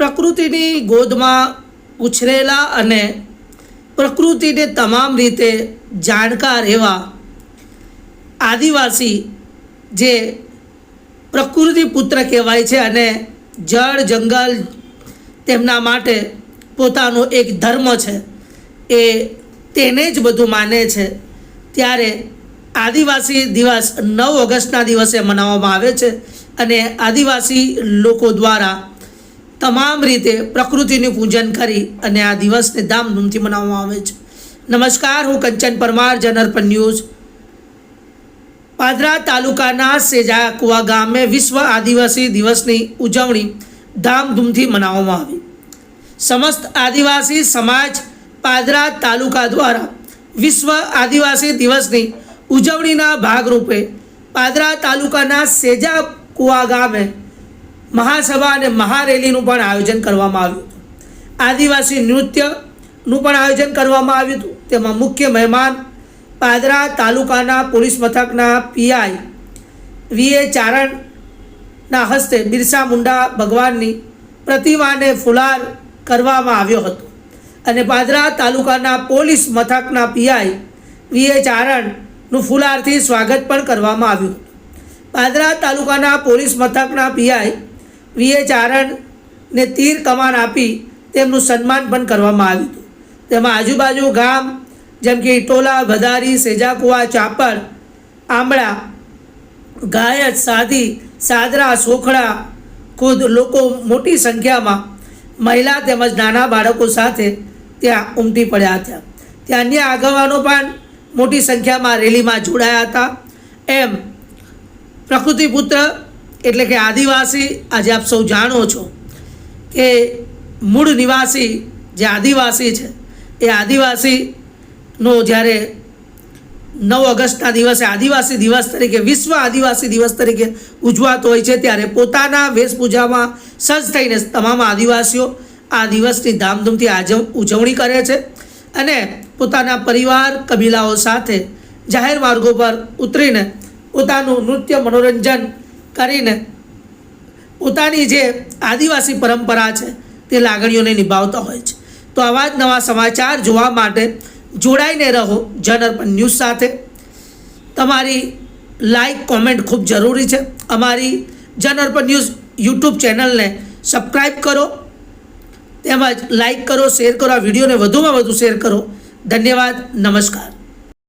પ્રકૃતિની ગોદમાં ઉછરેલા અને પ્રકૃતિને તમામ રીતે જાણકાર એવા આદિવાસી જે પ્રકૃતિ પુત્ર કહેવાય છે અને જળ, જંગલ તેમના માટે પોતાનો એક ધર્મ છે, એ તેને જ બધું માને છે. ત્યારે આદિવાસી દિવસ નવ ઓગસ્ટના દિવસે મનાવવામાં આવે છે અને આદિવાસી લોકો દ્વારા તમામ રીતે પ્રકૃતિનું પૂજન કરી અને આ દિવસને ધામધૂમથી મનાવવામાં આવે છે. નમસ્કાર, હું કંચન પરમાર જનરપન ન્યૂઝ. પાદરા તાલુકાના સેજાકુવા ગામે વિશ્વ આદિવાસી દિવસની ઉજવણી ધામધૂમથી મનાવવામાં આવી. સમસ્ત આદિવાસી સમાજ પાદરા તાલુકા દ્વારા વિશ્વ આદિવાસી દિવસની ઉજવણીના ભાગરૂપે પાદરા તાલુકાના સેજાકુવા ગામે મહાસભા અને મહારેલીનું પણ આયોજન કરવામાં આવ્યું હતું. આદિવાસી નૃત્યનું પણ આયોજન કરવામાં આવ્યું હતું. તેમાં મુખ્ય મહેમાન પાદરા તાલુકાના પોલીસ મથકના પીઆઈ વીએ ચારણના હસ્તે બિરસા મુંડા ભગવાનની પ્રતિમાને ફુલાર કરવામાં આવ્યો હતો. અને પાદરા તાલુકાના પોલીસ મથકના પીઆઈ વીએ ચારણનું ફુલારથી સ્વાગત પણ કરવામાં આવ્યું હતું. પાદરા તાલુકાના પોલીસ મથકના પીઆઈ વી આરણને તીર કમાન આપી તેમનું સન્માન પણ કરવામાં આવ્યું હતું. તેમાં આજુબાજુ ગામ, જેમ કે ઇટોલા વધારી સેજાકુવા ચાપડ આંબળા ગાયત, સાધી, સાદરા, સોખડા ખુદ લોકો મોટી સંખ્યામાં મહિલા તેમજ નાના બાળકો સાથે ત્યાં ઉમટી પડ્યા હતા. ત્યાં અન્ય આગેવાનો પણ મોટી સંખ્યામાં રેલીમાં જોડાયા હતા. એમ પ્રકૃતિપુત્ર એટલે કે આદિવાસી, આજે આપ સૌ જાણો છો કે મૂળ નિવાસી જે આદિવાસી છે, એ આદિવાસીનો જ્યારે નવ ઓગસ્ટના દિવસે આદિવાસી દિવસ તરીકે, વિશ્વ આદિવાસી દિવસ તરીકે ઉજવાતો હોય છે, ત્યારે પોતાના વેશભૂષામાં સજ્જ થઈને તમામ આદિવાસીઓ આ દિવસની ધામધૂમથી આજ ઉજવણી કરે છે અને પોતાના પરિવાર, કબીલાઓ સાથે જાહેર માર્ગો પર ઉતરીને પોતાનું નૃત્ય, મનોરંજન કરીને પોતાની જે આદિવાસી પરંપરા છે, તે લાગણીઓને નિભાવતા હોય છે. તો આવા જ નવા સમાચાર જોવા માટે જોડાઈને રહો જનઅર્પણ ન્યૂઝ સાથે. તમારી લાઈક, કોમેન્ટ ખૂબ જરૂરી છે. અમારી જનઅર્પણ ન્યૂઝ યુટ્યુબ ચેનલને સબસ્ક્રાઈબ કરો, તેમજ લાઈક કરો, શેર કરો, આ વિડીયોને વધુમાં વધુ શેર કરો. ધન્યવાદ, નમસ્કાર.